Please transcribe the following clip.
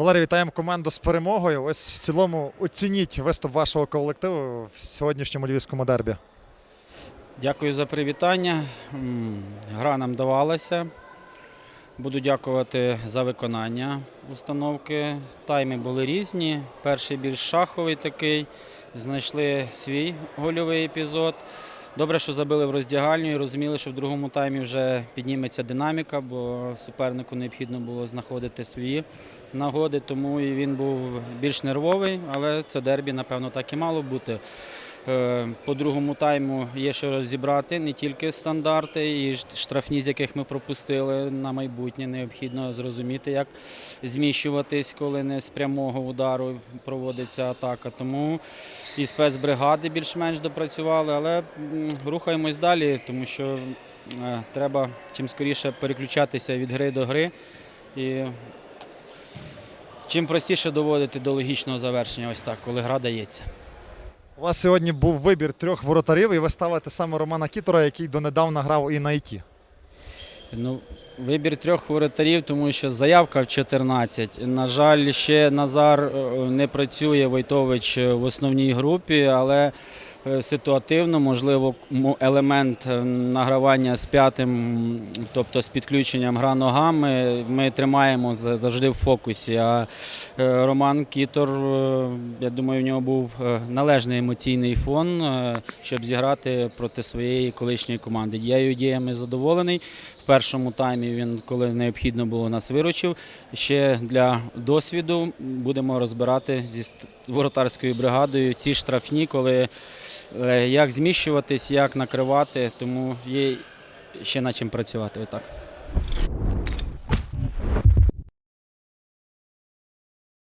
Валерій, вітаємо команду з перемогою. Ось в цілому оцініть виступ вашого колективу в сьогоднішньому львівському дербі. Дякую за привітання. Гра нам давалася. Буду дякувати за виконання установки. Тайми були різні. Перший більш шаховий такий. Знайшли свій гольовий епізод. Добре, що забили в роздягальню і розуміли, що в другому таймі вже підніметься динаміка, бо супернику необхідно було знаходити свої нагоди, тому і він був більш нервовий, але це дербі, напевно, так і мало бути. Е, По другому тайму є що розібрати не тільки стандарти і штрафні, з яких ми пропустили на майбутнє. Необхідно зрозуміти, як зміщуватись, коли не з прямого удару проводиться атака. Тому і спецбригади більш-менш допрацювали, але рухаємось далі, тому що е, треба чим скоріше переключатися від гри до гри. І чим простіше доводити до логічного завершення, ось так, коли гра дається. У вас сьогодні був вибір трьох воротарів, і ви ставите саме Романа Кітора, який донедавна грав і на ІТ. Ну, вибір трьох воротарів, тому що заявка в 14. На жаль, ще Назар е, не працює Войтович в основній групі, але е, ситуативно, можливо, елемент е, награвання з п'ятим, тобто з підключенням гра ногами, ми тримаємо завжди в фокусі. А е, Роман Кітор, е, я думаю, в нього був е, належний емоційний фон, е, щоб зіграти проти своєї колишньої команди. Я його діями задоволений. В першому таймі він, коли необхідно було, нас виручив. Ще для досвіду будемо розбирати зі воротарською бригадою ці штрафні, коли е, як зміщуватись, як накривати, тому є ще над чим працювати. Отак.